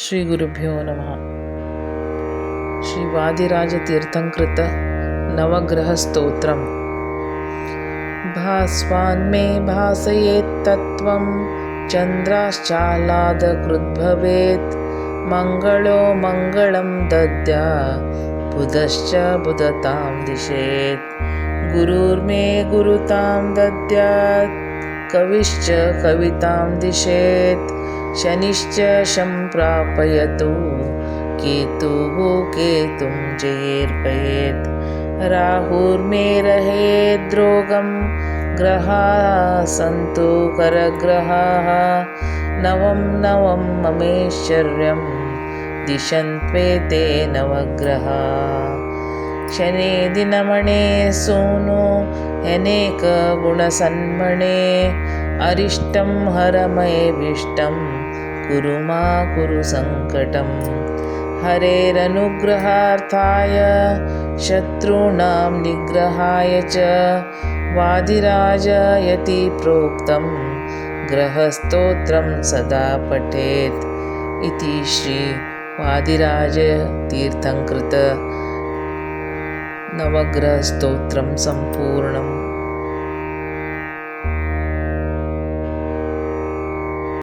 श्रीगुरुभ्यो नमः। श्रीवादिराजतीर्थङ्कृत नवग्रहस्तोत्रम्। भास्वान्मे भासयेत्तत्त्वं चन्द्राश्चालादकृद्भवेत्। मङ्गलो मङ्गलं दद्या बुधश्च बुधतां दिशेत्। गुरुर्मे गुरुतां दद्यात् कविश्च कवितां दिशेत् शनिश्च शं प्रापयतु। केतुः केतुं जयेर्पयेत् राहुर्मे रहेद्रोगं ग्रहाः सन्तु करग्रहाः। नवं नवं ममेश्चर्यं दिशन्त्वेते नवग्रहा शने दिनमणे सूनु अनेकगुणसन्मणे अरिष्टं हरमयेभिष्टं कुरु मा कुरु सङ्कटं हरेरनुग्रहार्थाय शत्रूणां निग्रहाय च वादिराजयति प्रोक्तं ग्रहस्तोत्रं सदा पठेत्। इति श्रीवादिराजतीर्थङ्कृत नवग्रहस्तोत्रं सम्पूर्णम्